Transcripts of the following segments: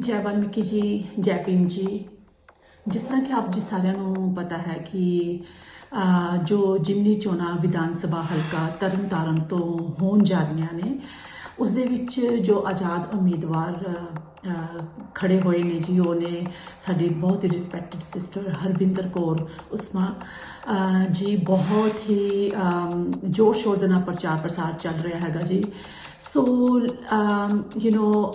ਜੈ ਵਾਲਮੀਕੀ ਜੀ ਜੈ ਭੀਮ ਜੀ ਜਿਸ ਤਰ੍ਹਾਂ ਕਿ ਆਪ ਜੀ ਸਾਰਿਆਂ ਨੂੰ ਪਤਾ ਹੈ ਕਿ ਜੋ ਜਿਮਨੀ ਚੋਣਾਂ ਵਿਧਾਨ ਸਭਾ ਹਲਕਾ ਤਰਨਤਾਰਨ ਤੋਂ ਹੋਣ ਜਾ ਰਹੀਆਂ ਨੇ ਉਸ ਦੇ ਵਿੱਚ ਜੋ ਆਜ਼ਾਦ ਉਮੀਦਵਾਰ ਅਹ, ਖੜੇ ਹੋਏ ਨੇ ਜੀ ਉਹ ਨੇ ਸਾਡੀ ਬਹੁਤ ਹੀ ਰਿਸਪੈਕਟਡ ਸਿਸਟਰ ਹਰਵਿੰਦਰ ਕੌਰ ਉਸਮਾ ਜੀ ਬਹੁਤ ਹੀ ਜੋਰ ਸ਼ੋਰ ਦੇ ਨਾਲ ਪ੍ਰਚਾਰ ਪ੍ਰਸਾਰ ਚੱਲ ਰਿਹਾ ਹੈਗਾ ਜੀ। ਸੋ ਯੂ نو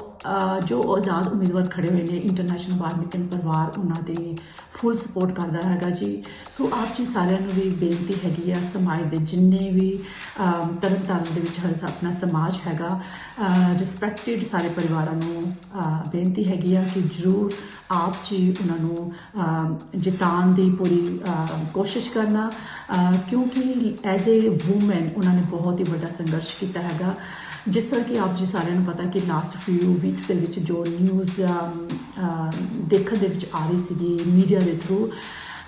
ਜੋ ਆਜ਼ਾਦ ਉਮੀਦਵਾਰ ਖੜੇ ਹੋਏ ਨੇ ਇੰਟਰਨੈਸ਼ਨਲ ਬਾਰਮਿਕਨ ਪਰਿਵਾਰ ਉਹਨਾਂ ਦੀ ਫੁੱਲ ਸਪੋਰਟ ਕਰਦਾ ਹੈਗਾ ਜੀ। ਸੋ ਆਪ ਜੀ ਸਾਰਿਆਂ ਨੂੰ ਵੀ ਬੇਨਤੀ ਹੈਗੀ ਆ ਸਮਾਜ ਦੇ ਜਿੰਨੇ ਵੀ ਅਮ, ਤਰਨਤਾਰਨ ਦੇ ਵਿੱਚ ਹਰ ਆਪਣਾ ਸਮਾਜ ਹੈਗਾ ਰਿਸਪੈਕਟਡ ਸਾਰੇ ਪਰਿਵਾਰਾਂ ਨੂੰ ਬੇਨਤੀ ਹੈਗੀ ਆ ਕਿ ਜ਼ਰੂਰ ਆਪ ਜੀ ਉਹਨਾਂ ਨੂੰ ਅਮ, ਜਿਤਾਉਣ ਦੀ ਪੂਰੀ ਕੋਸ਼ਿਸ਼ ਕਰਨਾ ਕਿਉਂਕਿ ਐਜ਼ ਏ ਵੂਮਨ ਉਹਨਾਂ ਨੇ ਬਹੁਤ ਹੀ ਵੱਡਾ ਸੰਘਰਸ਼ ਕੀਤਾ ਹੈਗਾ। ਜਿਸ ਤਰ੍ਹਾਂ ਕਿ ਆਪ ਜੀ ਸਾਰਿਆਂ ਨੂੰ ਪਤਾ ਕਿ ਲਾਸਟ ਫਿਊ ਵੀਕਸ ਦੇ ਵਿੱਚ ਜੋ ਨਿਊਜ਼ ਦੇਖਣ ਦੇ ਵਿੱਚ ਆ ਰਹੀ ਸੀਗੀ ਮੀਡੀਆ ਦੇ ਥਰੂ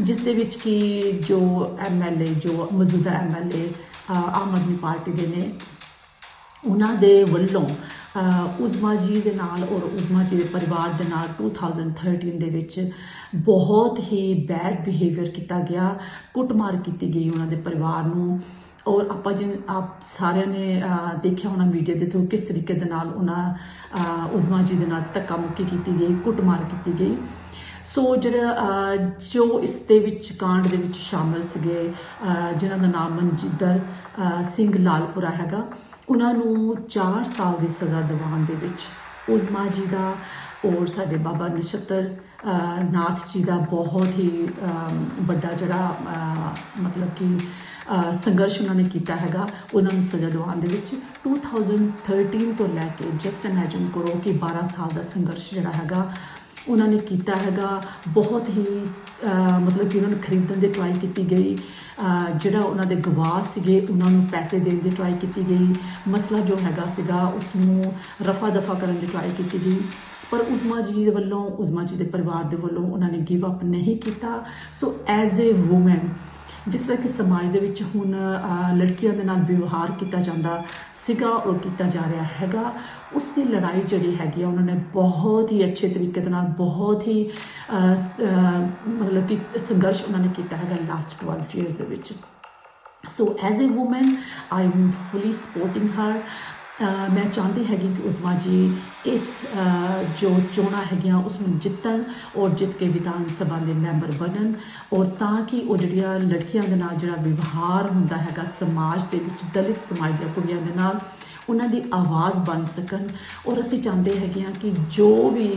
ਜਿਸ ਦੇ ਵਿੱਚ ਕਿ ਜੋ ਐਮਐਲਏ ਜੋ ਮੌਜੂਦਾ ਐਮਐਲਏ ਆਮ ਆਦਮੀ ਪਾਰਟੀ ਦੇ ਨੇ ਉਹਨਾਂ ਦੇ ਵੱਲੋਂ ਅਹ, ਉਜ਼ਮਾ ਜੀ ਦੇ ਨਾਲ ਔਰ ਉਜ਼ਮਾ ਜੀ ਦੇ ਪਰਿਵਾਰ ਦੇ ਨਾਲ 2013 ਦੇ ਵਿੱਚ ਬਹੁਤ ਹੀ ਬੈਡ ਬਿਹੇਵੀਅਰ ਕੀਤਾ ਗਿਆ ਕੁੱਟਮਾਰ ਕੀਤੀ ਗਈ ਉਹਨਾਂ ਦੇ ਪਰਿਵਾਰ ਨੂੰ। ਔਰ ਆਪਾਂ ਜਿਨ ਆਪ ਸਾਰਿਆਂ ਨੇ ਦੇਖਿਆ ਹੋਣਾ ਮੀਡੀਆ ਦੇ ਥਰੂ ਕਿਸ ਤਰੀਕੇ ਦੇ ਨਾਲ ਉਹਨਾਂ ਅਹ, ਉਜ਼ਮਾ ਜੀ ਦੇ ਨਾਲ ਧੱਕਾ ਮੁੱਕੀ ਕੀਤੀ ਗਈ ਕੁੱਟਮਾਰ ਕੀਤੀ ਗਈ। ਸੋ ਜਿਹੜਾ ਜੋ ਇਸ ਦੇ ਵਿੱਚ ਕਾਂਡ ਦੇ ਵਿੱਚ ਸ਼ਾਮਲ ਸੀਗੇ ਅਹ, ਜਿਨ੍ਹਾਂ ਦਾ ਨਾਮ ਮਨਜਿੰਦਰ ਸਿੰਘ ਲਾਲਪੁਰਾ ਹੈਗਾ ਉਹਨਾਂ ਨੂੰ 4 ਸਾਲ ਦੀ ਸਜ਼ਾ ਦਿਵਾਉਣ ਦੇ ਵਿੱਚ ਉਜ਼ਮਾ ਜੀ ਦਾ ਔਰ ਸਾਡੇ ਬਾਬਾ ਨਛੱਤਰ ਨਾਥ ਜੀ ਦਾ ਬਹੁਤ ਹੀ ਵੱਡਾ ਜਿਹੜਾ ਮਤਲਬ ਕਿ ਸੰਘਰਸ਼ ਉਹਨਾਂ ਨੇ ਕੀਤਾ ਹੈਗਾ। ਉਹਨਾਂ ਨੂੰ ਸਜ਼ਾ ਦਿਵਾਉਣ ਦੇ ਵਿੱਚ 2013 ਤੋਂ ਲੈ ਕੇ ਜਸਟ ਇਮੇਜਿਨ ਕਰੋ ਕਿ 12 ਸਾਲ ਦਾ ਸੰਘਰਸ਼ ਜਿਹੜਾ ਹੈਗਾ, ਉਹਨਾਂ ਨੇ ਕੀਤਾ ਹੈਗਾ। ਬਹੁਤ ਹੀ ਮਤਲਬ ਕਿ ਉਹਨਾਂ ਨੂੰ ਖਰੀਦਣ ਦੀ ਟਰਾਈ ਕੀਤੀ ਗਈ। ਜਿਹੜਾ ਉਹਨਾਂ ਦੇ ਗਵਾਹ ਸੀਗੇ, ਉਹਨਾਂ ਨੂੰ ਪੈਸੇ ਦੇਣ ਦੀ ਟਰਾਈ ਕੀਤੀ ਗਈ। ਮਸਲਾ ਜੋ ਹੈਗਾ ਸੀਗਾ ਉਸ ਨੂੰ ਰਫਾ ਦਫਾ ਕਰਨ ਦੀ ਟਰਾਈ ਕੀਤੀ ਗਈ। ਪਰ ਉਸਮਾ ਜੀ ਦੇ ਵੱਲੋਂ, ਉਸਮਾ ਜੀ ਦੇ ਪਰਿਵਾਰ ਦੇ ਵੱਲੋਂ ਉਹਨਾਂ ਨੇ ਗਿਵ ਅਪ ਨਹੀਂ ਕੀਤਾ। ਸੋ ਐਜ਼ ਏ ਔਮਨ ਜਿਸ ਤਰ੍ਹਾਂ ਕਿ ਸਮਾਜ ਦੇ ਵਿੱਚ ਹੁਣ ਲੜਕੀਆਂ ਦੇ ਨਾਲ ਵਿਵਹਾਰ ਕੀਤਾ ਜਾਂਦਾ ਸੀਗਾ ਔਰ ਕੀਤਾ ਜਾ ਰਿਹਾ ਹੈਗਾ। ਉਸ ਦੀ ਲੜਾਈ ਜਿਹੜੀ ਹੈਗੀ ਆ, ਉਹਨਾਂ ਨੇ ਬਹੁਤ ਹੀ ਅੱਛੇ ਤਰੀਕੇ ਦੇ ਨਾਲ, ਬਹੁਤ ਹੀ ਮਤਲਬ ਕਿ ਸੰਘਰਸ਼ ਉਹਨਾਂ ਨੇ ਕੀਤਾ ਹੈਗਾ ਲਾਸਟ 12 ਇਅਰਸ ਦੇ ਵਿੱਚ। So as a woman I am fully supporting ਹਰ ਮੈਂ ਚਾਹੁੰਦੀ ਹੈਗੀ ਕਿ ਉਸਮਾ ਜੀ ਇਸ ਜੋ ਚੋਣਾਂ ਹੈਗੀਆਂ ਉਸ ਨੂੰ ਜਿੱਤਣ ਔਰ ਜਿੱਤ ਕੇ ਵਿਧਾਨ ਸਭਾ ਦੇ ਮੈਂਬਰ ਬਣਨ ਔਰ ਤਾਂ ਕਿ ਉਹ ਜਿਹੜੀਆਂ ਲੜਕੀਆਂ ਦੇ ਨਾਲ ਜਿਹੜਾ ਵਿਵਹਾਰ ਹੁੰਦਾ ਹੈਗਾ ਸਮਾਜ ਦੇ ਵਿੱਚ, ਦਲਿਤ ਸਮਾਜ ਦੀਆਂ ਕੁੜੀਆਂ ਦੇ ਨਾਲ, ਉਹਨਾਂ ਦੀ ਆਵਾਜ਼ ਬਣ ਸਕਣ ਔਰ ਅਸੀਂ ਚਾਹੁੰਦੇ ਹੈਗੇ ਹਾਂ ਕਿ ਜੋ ਵੀ